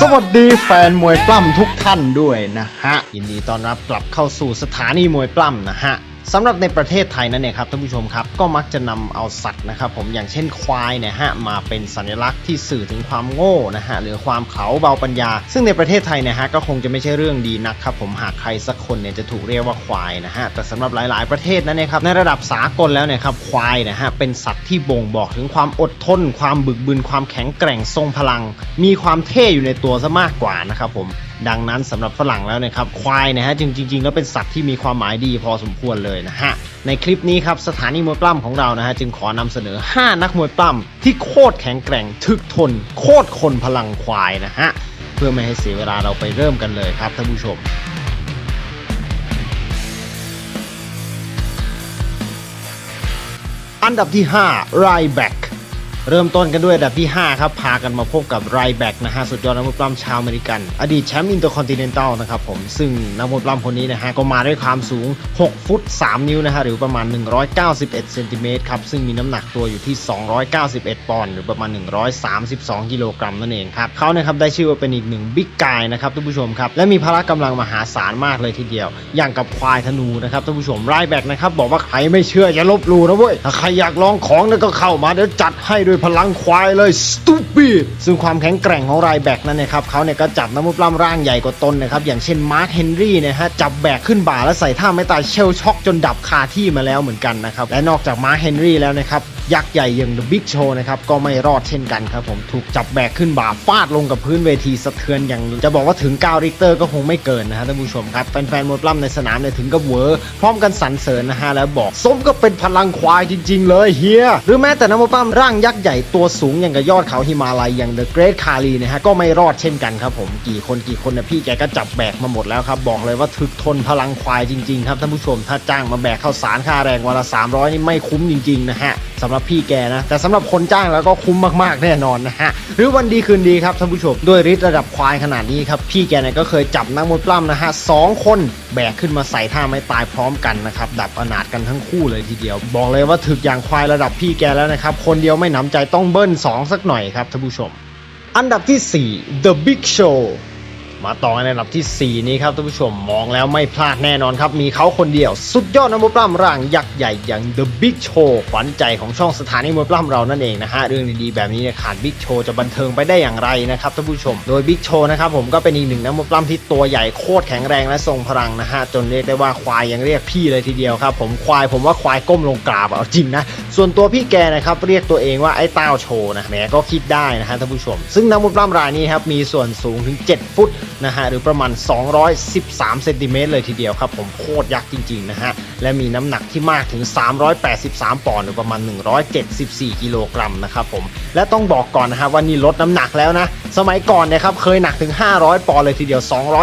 สวัสดีแฟนมวยปล้ำทุกท่านด้วยนะฮะ ยินดีต้อนรับกลับเข้าสู่สถานีมวยปล้ำนะฮะ สำหรับในประเทศไทยนั่นเองครับท่านผู้ชมครับก็มักจะนำเอาสัตว์นะครับผมอย่างเช่นควายเนี่ยฮะมาเป็นสัญลักษณ์ที่สื่อถึงความโง่นะฮะหรือความเขาเบาปัญญา ซึ่งในประเทศไทยเนี่ยฮะก็คงจะไม่ใช่เรื่องดีนักครับผมหากใครสักคนเนี่ยจะถูกเรียกว่าควายนะฮะแต่สำหรับหลาย ๆประเทศนั้นเนี่ยครับในระดับสากลแล้วเนี่ยครับควายนะฮะเป็นสัตว์ที่บ่งบอกถึงความอดทน ความบึกบึนความแข็งแกร่งทรงพลัง มีความเท่อยู่ในตัวซะมากกว่านะครับผม ดังนั้นสำหรับฝรั่งแล้วนะครับควายนะฮะจริงๆแล้วเป็นสัตว์ที่มีความหมายดีพอสมควรเลยนะฮะในคลิปนี้ครับสถานีมวยปล้ำของเรานะฮะจึงขอนำเสนอ 5 นักมวยปล้ำที่โคตรแข็งแกร่งถึกทน โคตรคนพลังควายนะฮะเพื่อไม่ให้เสียเวลาเราไปเริ่มกันเลยครับท่านผู้ชมอันดับที่5ไรแบ็ก เริ่มต้นกันด้วยอันดับที่ 5 ครับ พากันมาพบกับไรแบ็กนะฮะ สุดยอดนักมวยปล้ำชาวอเมริกัน อดีตแชมป์อินเตอร์คอนติเนนตัลนะครับผม ซึ่งนักมวยปล้ำคนนี้นะฮะ ก็มาด้วยความสูง 6 ฟุต 3 นิ้วนะฮะ หรือประมาณ 191เซนติเมตรครับ ซึ่งมีน้ำหนักตัวอยู่ที่ 291 ปอนด์หรือประมาณ 132 กิโลกรัมนั่นเองครับเขานะครับได้ชื่อว่าเป็นอีกหนึ่งบิ๊กกายนะครับท่านผู้ชมครับและมีพละกำลังมหาศาลมากเลยทีเดียว อย่างกับควายธนูนะครับท่านผู้ชมไรแบ็กนะครับบอกว่าใครไม่เชื่ออย่าลบหลู่นะเว้ยถ้าใครอยากลองของนี่ยก็เข้ามาเดี๋ยวจัดให้ด้วยพลังควายเลย stupid ซึ่งความแข็งแกร่งของไรแบกนั้นนะครับเขาเนี่ยก็จับนักมวยปล้ำร่างใหญ่กว่าตนนะครับอย่างเช่นมาร์คเฮนรี่นะฮะจับแบกขึ้นบ่าแล้วใส่ท่าไม่ตายเชลช็อกจนดับคาที่มาแล้วเหมือนกันนะครับและนอกจากมาร์คเฮนรี่แล้วนะครับ ยักษ์ใหญ่อย่าง The Big Show นะครับก็ไม่รอดเช่นกันครับผมถูกจับแบกขึ้นบ่าฟาดลงกับพื้นเวทีสะเทือนอย่างจะบอกว่าถึง9ริกเตอร์ก็คงไม่เกินนะฮะท่านผู้ชมครับแฟนๆมวยปล้ำในสนามเนี่ยถึงกับเวอร์พร้อมกันสรรเสริญนะฮะแล้วบอกสมก็เป็นพลังควายจริง ๆ เลยเฮียหรือแม้แต่นักมวยปล้ำร่างยักษ์ใหญ่ตัวสูงอย่างกับยอดเขาหิมาลัยอย่าง The Great Khali นะฮะก็ไม่รอดเช่นกันครับผมกี่คนกี่คนนะพี่แกก็จับแบกมาหมดแล้วครับบอกเลยว่าถึกทนพลังควายจริงๆครับท่านผู้ชมถ้าจ้างมาแบกข้าวสารค่าแรงวันละ300นี่ไม่คุ้มจริงๆนะฮะ สำหรับพี่แกนะ แต่สำหรับคนจ้างแล้วก็คุ้มมากๆแน่นอนนะฮะ หรือวันดีคืนดีครับท่านผู้ชมด้วยฤทธิ์ระดับควายขนาดนี้ครับ พี่แกเนี่ยก็เคยจับนักมวยปล้ำนะฮะสองคนแบกขึ้นมาใส่ท่าไม่ตายพร้อมกันนะครับดับอนาถกันทั้งคู่เลยทีเดียว บอกเลยว่าถึกอย่างควายระดับพี่แกแล้วนะครับคนเดียวไม่หนำใจต้องเบิ้ลสองสักหน่อยครับท่านผู้ชม อันดับที่ 4 The Big Show มาต่อในอันดับทีสี่ 4 นี้ครับท่านผู้ชมมองแล้วไม่พลาดแน่นอนครับ มีเขาคนเดียว สุดยอดนักมวยปล้ำร่างยักษ์ใหญ่อย่าง The Big Show ขวัญใจของช่องสถานีมวยปล้ำเรานั่นเองนะฮะ เรื่องดีๆแบบนี้เนี่ยขาด Big Show จะบันเทิงไปได้อย่างไรนะครับท่านผู้ชม โดย Big Show นะครับผมก็เป็นอีกหนึ่งนักมวยปล้ำที่ตัวใหญ่โคตรแข็งแรงและทรงพลังนะฮะจนเรียกได้ว่าควายยังเรียกพี่เลยทีเดียวครับผมควายผมว่าควายก้มลงกราบเอาจริงนะส่วนตัวพี่แกนะครับเรียกตัวเองว่าไอ้เต้าโชว์นะแหมก็คิดได้นะฮะท่านผู้ชม ซึ่งนักมวยปล้ำรายนี้ครับมีส่วนสูงถึง 7 ฟุต นะฮะหรือประมาณ 213เซนติเมตรเลยทีเดียวครับผมโคตรยักษ์จริงๆนะฮะและมีน้ำหนักที่มากถึง 383 ปอนด์หรือประมาณ 174 กิโลกรัมนะครับผมและต้องบอกก่อนนะฮะว่านี่ลดน้ำหนักแล้วนะ สมัยก่อนนะครับเคยหนักถึง 500 ปอนด์เลยทีเดียว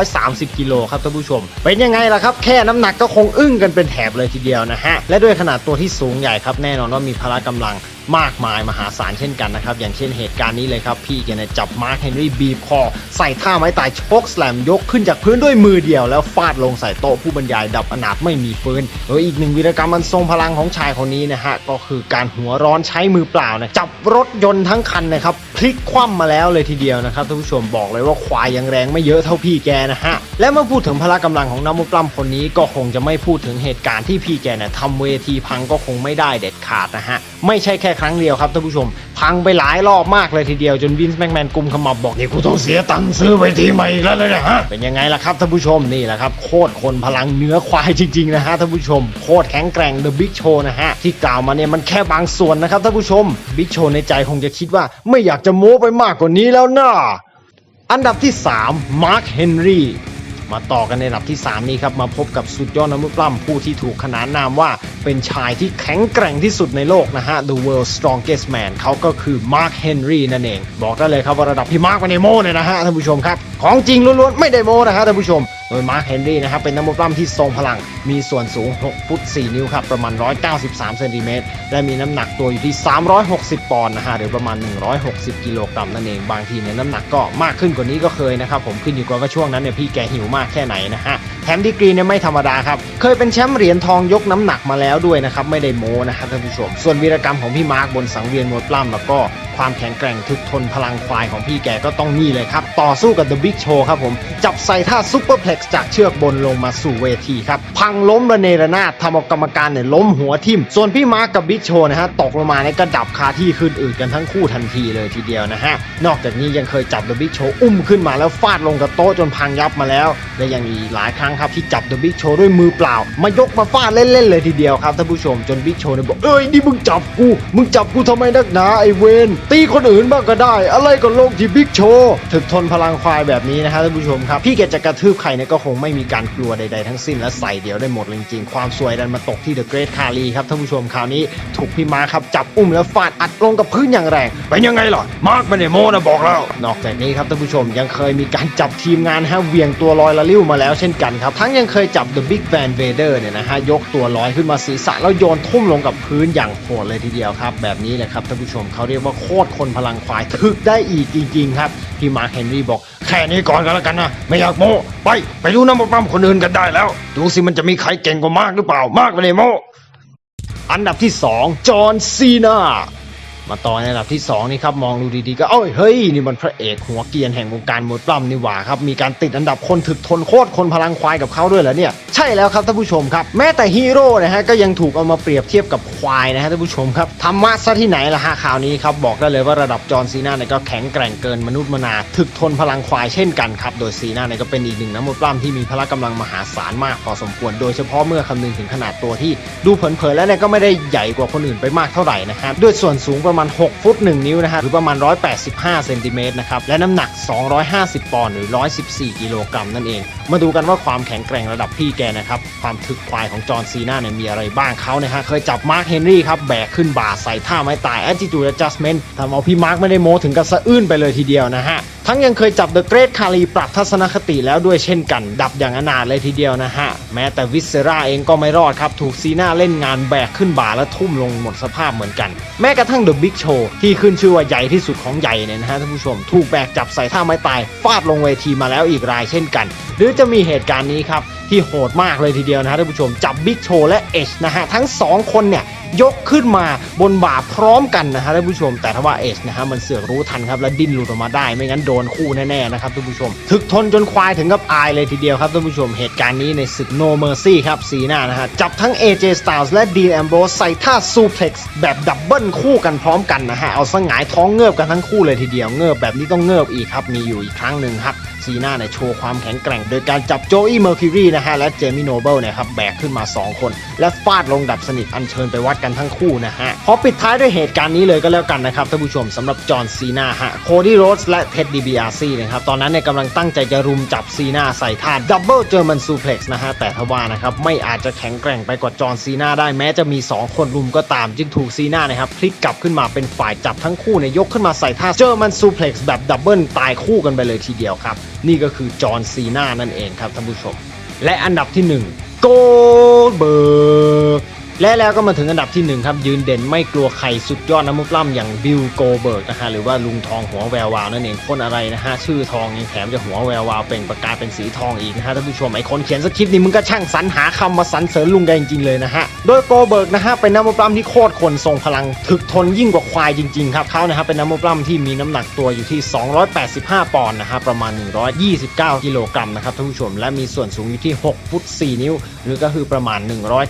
230 กิโลครับท่านผู้ชม เป็นยังไงล่ะครับ แค่น้ำหนักก็คงอึ้งกันเป็นแถบเลยทีเดียวนะฮะและด้วยขนาดตัวที่สูงใหญ่ครับแน่นอนว่ามีพละกำลัง มากมายมหาศาลเช่นกันนะครับ อย่างเช่นเหตุการณ์นี้เลยครับ พี่แกเนี่ยจับมาร์คเฮนรี่บีบคอ ใส่ท่าไม้ตายชกแสลมยกขึ้นจากพื้นด้วยมือเดียว แล้วฟาดลงใส่โต๊ะผู้บรรยายดับอนาถไม่มีฟื้นโดยอีกหนึ่งวีรกรรมมันทรงพลังของชายคนนี้นะฮะก็คือการหัวร้อนใช้มือเปล่านะจับรถยนต์ทั้งคันนะครับพลิกคว่ำมาแล้วเลยทีเดียวนะครับท่านผู้ชมบอกเลยว่าควายยังแรงไม่เยอะเท่าพี่แกนะฮะและเมื่อพูดถึงพละกำลังของนักมวยปล้ำคนนี้ก็คงจะไม่พูดถึงเหตุการณ์ที่พี่แกเนี่ยทำเวทีพังก็คงไม่ได้เด็ดขาดนะฮะ ไม่ใช่แค่ครั้งเดียวครับท่านผู้ชม พังไปหลายรอบมากเลยทีเดียวจนวินส์แม็กแมนกุมขมับบอกนี่กูต้องเสียตังค์ซื้อเวทีใหม่อีกแล้วเลยนะฮะเป็นยังไงล่ะครับท่านผู้ชมนี่แหละครับโคตรคนพลังเนื้อควายจริงๆนะฮะท่านผู้ชมโคตรแข็งแกร่ง The Big Show นะฮะที่กล่าวมาเนี่ยมันแค่บางส่วนนะครับท่านผู้ชม Big Show ในใจคงจะคิดว่า ไม่อยากจะโม้ไปมากกว่านี้แล้วนะอันดับที่3 Mark Henry มาต่อกันในอันดับที่ 3 นี้ครับ มาพบกับสุดยอดนักมวยปล้ำผู้ที่ถูกขนานนามว่าเป็นชายที่แข็งแกร่งที่สุดในโลกนะฮะ The World Strongest Man เขาก็คือมาร์คเฮนรี่นั่นเอง บอกได้เลยครับว่าระดับพี่มาร์คไม่ได้โมเนี่ยนะฮะท่านผู้ชมครับ ของจริงล้วนๆ ไม่ได้โมนะฮะท่านผู้ชมโดยมาร์คเฮนรี่นะครับเป็นนักมวยปล้ำที่ทรงพลัง มีส่วนสูง 6 ฟุต 4 นิ้วครับ ประมาณ 193 เซนติเมตร และมีน้ำหนักตัวอยู่ที่ 360 ปอนด์นะฮะหรือประมาณ 160 กิโลกรัมนั่นเอง บางทีเนี่ยน้ำหนักก็มากขึ้นกว่านี้ก็เคยนะครับ ผมขึ้นอยู่กับว่าช่วงนั้นเนี่ยพี่แกหิวมากแค่ไหนนะฮะ แถมดีกรีเนี่ยไม่ธรรมดาครับ เคยเป็นแชมป์เหรียญทองยกน้ำหนักมาแล้วด้วยนะครับ ไม่ได้โม้นะครับท่านผู้ชม ส่วนวีรกรรมของพี่มาร์คบนสังเวียนมวยปล้ำแล้วก็ความแข็งแกร่งทึกทนพลังควายของพี่แกก็ต้องนี่เลยครับ ต่อสู้กับ The Big Show ครับผม จับใส่ท่าซุปเปอร์เพล็กซ์จากเชือกบนลงมาสู่เวทีครับ พังล้มระเนระนาดทำเอากรรมการเนี่ยล้มหัวทิ่ม ส่วนพี่มาร์กกับบิ๊กโชนะฮะตกลงมาในยกระดับคาที่ขึ้นอืดกันทั้งคู่ทันทีเลยทีเดียวนะฮะ นอกจากนี้ยังเคยจับ The Big Show อุ้มขึ้นมาแล้วฟาดลงกับโต๊ะจนพังยับมาแล้ว และยังมีหลายครั้งครับที่จับ The Big Show ด้วยมือเปล่า มายกมาฟาดเล่นๆเลยทีเดียวครับท่านผู้ชมจน Big Show เนี่ยบอกเอ้ยนี่มึงจับกู มึงจับกูทำไมนักหนาไอเวนตีคนอื่นบ้างก็ได้ อะไรก็ลงที่ Big Show ถึกทนพลังควายแบบนี้นะฮะท่านผู้ชมครับพี่แกจะกระทืบใครเนี่ยก็คงไม่มีการกลัวใดๆทั้งสิ้นและใส่เดียวได้หมดจริงๆความสวยดันมาตกที่ The Great Kali ครับท่านผู้ชมคราวนี้ถูกพี่มาครับจับอุ้มแล้วฟาดอัดลงกับพื้นอย่างแรงเป็นยังไงล่ะมาร์กไม่ได้โมนะบอกแล้ว นอกจากนี้ครับท่านผู้ชมยังเคยมีการจับทีมงานฮะเวียงตัวลอยละลิ้วมาแล้วเช่นกันครับ ทั้งยังเคยจับ The Big Van Vader เนี่ยนะฮะยกตัวลอยขึ้นมาศีรษะแล้วโยนทุ่มลงกับพื้นอย่างโหดเลยทีเดียวครับ แบบนี้แหละครับท่านผู้ชมเขาเรียกว่าโคตรคนพลังควายถึกได้อีกจริงๆครับพี่มาร์คเฮนรี่บอกแค่นี้ก่อนก็แล้วกันนะ ไม่อยากโมไปไปดูน้ำมันปั้มคนอื่นกันได้แล้ว ดูสิมันจะมีใครเก่งกว่ามากหรือเปล่ามากไม่ได้โมอันดับที่ 2 จอห์นซีนา มาต่อในอันดับที่ 2 นี่ครับ มองดูดีๆก็เอ้ยเฮ้ย นี่มันพระเอกหัวเกียนแห่งวงการมวยปล้ำนี่หว่าครับ มีการติดอันดับคนถึกทนโคตรคนพลังควายกับเขาด้วยเหรอเนี่ย ใช่แล้วครับท่านผู้ชมครับ แม้แต่ฮีโร่นะฮะก็ยังถูกเอามาเปรียบเทียบกับควายนะฮะท่านผู้ชมครับธรรมะซะที่ไหนล่ะฮะข่าวนี้ครับบอกได้เลยว่าระดับจอห์นซีนาเนี่ยก็แข็งแกร่งเกินมนุษย์มนาถึกทนพลังควายเช่นกันครับโดยซีนาเนี่ยก็เป็นอีกหนึ่งนักมวยปล้ำที่มีพละกำลังมหาศาลมากพอสมควร โดยเฉพาะเมื่อคำนึงถึงขนาดตัวที่ดูเผินๆแล้วเนี่ยก็ไม่ได้ใหญ่กว่าคนอื่นไปมากเท่าไหร่นะครับด้วยส่วนสูงประประมาณ 6 ฟุต 1 นิ้วนะฮะหรือประมาณ 185 เซนติเมตรนะครับ และน้ำหนัก 250 ปอนด์หรือ 114 กิโลกรัมนั่นเอง มาดูกันว่าความแข็งแกร่งระดับพี่แกนะครับ ความถึกควายของจอห์นซีนาเนี่ยมีอะไรบ้างเขาเนี่ยฮะ เคยจับมาร์คเฮนรี่ครับ แบกขึ้นบ่าใส่ท่าไม้ตาย attitude adjustment ทำเอาพี่มาร์คไม่ได้โม้ถึงกับสะอื้นไปเลยทีเดียวนะฮะ ทั้งยังเคยจับเดอะเกรทคารีปรับทัศนคติแล้วด้วยเช่นกัน ดับอย่างอนาถเลยทีเดียวนะฮะ แม้แต่วิสเซราเองก็ไม่รอดครับ ถูกซีน่าเล่นงานแบกขึ้นบ่าและทุ่มลงหมดสภาพเหมือนกัน แม้กระทั่งเดอะบิ๊กโชว์ที่ขึ้นชื่อว่าใหญ่ที่สุดของใหญ่เนี่ยนะฮะท่านผู้ชม ถูกแบกจับใส่ท่าไม้ตายฟาดลงเวทีมาแล้วอีกรายเช่นกัน หรือจะมีเหตุการณ์นี้ครับ ที่โหดมากเลยทีเดียวนะฮะท่านผู้ชม จับบิ๊กโชว์และเอชนะฮะทั้งสองคนเนี่ยยกขึ้นมาบนบ่าพร้อมกันนะฮะท่านผู้ชม แต่ถ้าว่าเอชนะฮะมันเสือกรู้ทันครับ แล้วดิ้นหลุดออกมาได้ไม่งั้นโดนคู่แน่ๆนะครับท่านผู้ชม ถึกทนจนควายถึงกับอายเลยทีเดียวครับท่านผู้ชมเหตุการณ์นี้ในศึก No Mercy ครับสีหน้านะฮะจับทั้ง AJ Styles และ Dean Ambrose ใส่ท่า suplex แบบดับเบิลคู่กันพร้อมกันนะฮะเอาสงายท้องเงือบกันทั้งคู่เลยทีเดียวเงือบแบบนี้ต้องเงือบอีกครับมีอยู่อีกครั้งหนึ่งครับ ซีน่าเนี่ยโชว์ความแข็งแกร่ง โดยการจับโจอี้เมอร์คิวรีนะฮะและเจมี่โนเบิลนี่ยครับแบกขึ้นมา 2 คน และฟาดลงดับสนิทอันเชิญไปวัดกันทั้งคู่นะฮะขอปิดท้ายด้วยเหตุการณ์นี้เลยก็แล้วกันนะครับท่านผู้ชมสำหรับจอห์นซีนาฮะโคดี้โรสและเท็ดดี้บีอาร์ซีนะครับตอนนั้นเนี่ยกำลังตั้งใจจะรุมจับซีนาใส่ท่าดับเบิลเจอร์มันซูเพล็กซ์นะฮะแต่ทว่านะครับไม่อาจจะแข็งแกร่งไปกว่าจอห์นซีนาได้แม้จะมี 2 คนรุมก็ตาม จึงถูกซีนานะครับพลิกกลับขึ้นมาเป็นฝ่ายจับทั้งคู่เนี่ยยกขึ้นมาใส่ท่าเจอร์มันซูเพล็กซ์แบบดับเบิลตายคู่กันไปเลยทีเดียวครับนี่ก็คือจอห์นซีนานั่นเองครับท่านผู้ชม และอันดับที่ 1 โกลเบิร์ก และแล้วก็มาถึงอันดับที่ 1 ครับ ยืนเด่นไม่กลัวใครสุดยอดนักมุกล้ำอย่างบิลโกเบิร์กนะฮะหรือว่าลุงทองหัวแวววาวนั่นเองคนอะไรนะฮะชื่อทองยังแถมจะหัวแวววาวเปล่งประกายเป็นสีทองอีกนะฮะท่านผู้ชมไอคนเขียนสคริปต์นี่มึงก็ช่างสรรหาคำมาสรรเสริญลุงแกจริงๆเลยนะฮะโดยโกเบิร์กนะฮะเป็นนักมุกล้ำที่โคตรคนทรงพลังถึกทนยิ่งกว่าควายจริงๆครับเขานะครับเป็นนักมุกล้ำที่มีน้ำหนักตัวอยู่ที่ 285 ปอนด์นะฮะประมาณ 129 กิโลกรัมนะครับท่านผู้ชมและมีส่วนสูงอยู่ที่ 6 ฟุต 4 นิ้ว หรือก็คือประมาณ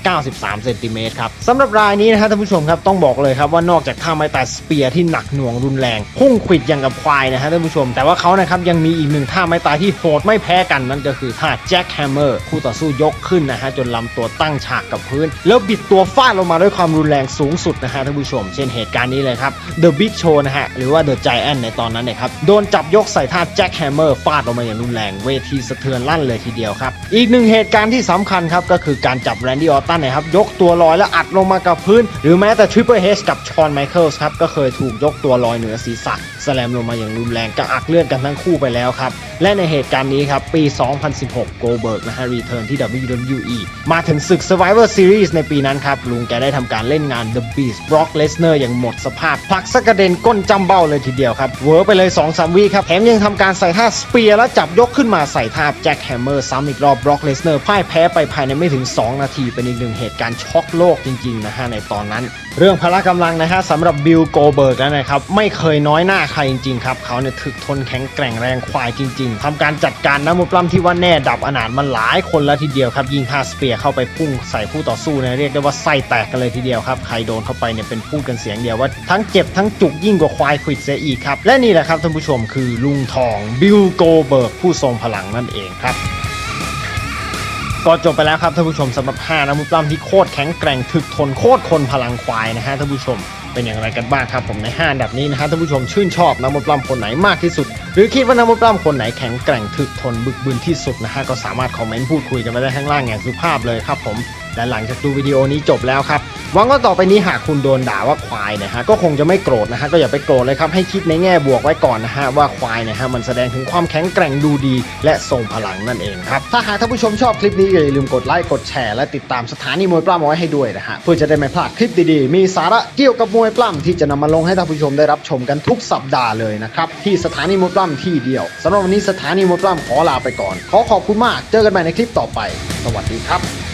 193เซนติเมตรครับสำหรับรายนี้นะฮะท่านผู้ชมครับต้องบอกเลยครับว่านอกจากท่าไม้ตายสเปียร์ที่หนักหน่วงรุนแรง พุ่งขวิดอย่างกับควายนะฮะท่านผู้ชม แต่ว่าเขานะครับยังมีอีกหนึ่งท่าไม้ตายที่โหดไม่แพ้กันนั่นก็คือท่าแจ็คแฮมเมอร์คู่ต่อสู้ยกขึ้นนะฮะจนลำตัวตั้งฉากกับพื้น แล้วบิดตัวฟาดลงมาด้วยความรุนแรงสูงสุดนะฮะท่านผู้ชม เช่นเหตุการณ์นี้เลยครับ The Big Show นะฮะหรือว่า The Giant ในตอนนั้นเนยครับโดนจับยกใส่ท่าแจ็คแฮมเมอร์ฟาดลงมาอย่างรุนแรงเวทีสะเทือนลั่นเลยทีเดียวครับอีกหนึ่งเหตุการณ์ที่สำคัญครับก็คือการจับแรนดี้ออตตันนะครับยกตัวลอยแล้วอัดลงมากับพื้น หรือแม้แต่ทริปเปอร์เฮชกับชอนไมเคิลส์ครับก็เคยถูกยกตัวลอยเหนือศีรษะสแลมลงมาอย่างรุนแรงกระอักเลือดกันทั้งคู่ไปแล้วครับและในเหตุการณ์นี้ครับ ปี 2016 โกเบิร์กนะฮะรีเทิร์นที่ WWE มาถึงศึก Survivor Series ในปีนั้นครับ ลุงแกได้ทำการเล่นงาน The Beast Brock Lesnar อย่างหมดสภาพผลักสกกระเด็นก้นจำเบ้าเลยทีเดียวครับ เวอร์ไปเลย2-3วิครับแถมยังทำการใส่ท่าสเปียร์แล้วจับยกขึ้นมาใส่ท่าแจ็คแฮมเมอร์ซ้ำอีกรอบ Brock Lesnar พ่ายแพ้ไปภายในไม่ถึง 2 นาทีเป็นอีกหนึ่งเหตุการณ์ช็อกโลกจริงๆนะฮะในตอนนั้น เรื่องพละกำลังนะฮะสำหรับบิลโกเบิร์กนะครับไม่เคยน้อยหน้าใครจริงๆครับเขาเนี่ยถึกทนแข็งแกร่งแรงควายจริง ๆทำการจัดการนักมวยปล้ำที่ว่าแน่ดับอนาถมันหลายคนแล้วทีเดียวครับยิงท่าสเปียเข้าไปพุ่งใส่คู่ต่อสู้เนี่ยเรียกได้ว่าไส้แตกกันเลยทีเดียวครับใครโดนเข้าไปเนี่ยเป็นพูดกันเสียงเดียวว่าทั้งเจ็บทั้งจุกยิ่งกว่าควายขวิดเสียอีกครับและนี่แหละครับท่านผู้ชมคือลุงทองบิลโกเบิร์กผู้ทรงพลังนั่นเองครับ ก็จบไปแล้วครับท่านผู้ชมสำหรับ5นักมวยปล้ำที่โคตรแข็งแกร่งถึกทนโคตรคนพลังควายนะฮะท่านผู้ชมเป็นอย่างไรกันบ้างครับผมใน5อันดับนี้นะฮะท่านผู้ชมชื่นชอบนักมวยปล้ำคนไหนมากที่สุด หรือคิดว่านักมวยปล้ำคนไหนแข็งแกร่งถึกทนบึกบึนที่สุดนะฮะก็สามารถคอมเมนต์พูดคุยกันไว้ได้ข้างล่างอย่างสุภาพเลยครับผม และหลังจากดูวิดีโอนี้จบแล้วครับหวังว่าต่อไปนี้หากคุณโดนด่าว่าควายนะฮะก็คงจะไม่โกรธนะฮะก็อย่าไปโกรธเลยครับให้คิดในแง่บวกไว้ก่อนนะฮะว่าควายนะฮะมันแสดงถึงความแข็งแกร่งดูดี และทรงพลังนั่นเองครับถ้าหากท่านผู้ชมชอบคลิปนี้อย่าลืมกดไลค์กดแชร์และติดตามสถานีมวยปล้ำเอาไว้ให้ด้วยนะฮะเพื่อจะได้ไม่พลาดคลิปดีๆ มีสาระเกี่ยวกับมวยปล้ำที่จะนำมาลงให้ท่านผู้ชมได้รับชมกันทุกสัปดาห์เลยนะครับที่สถานีมวยปล้ำที่เดียวสำหรับวันนี้สถานีมวยปล้ำขอลาไปก่อน ขอขอบคุณมากเจอกันใหม่ในคลิปต่อไป สวัสดีครับ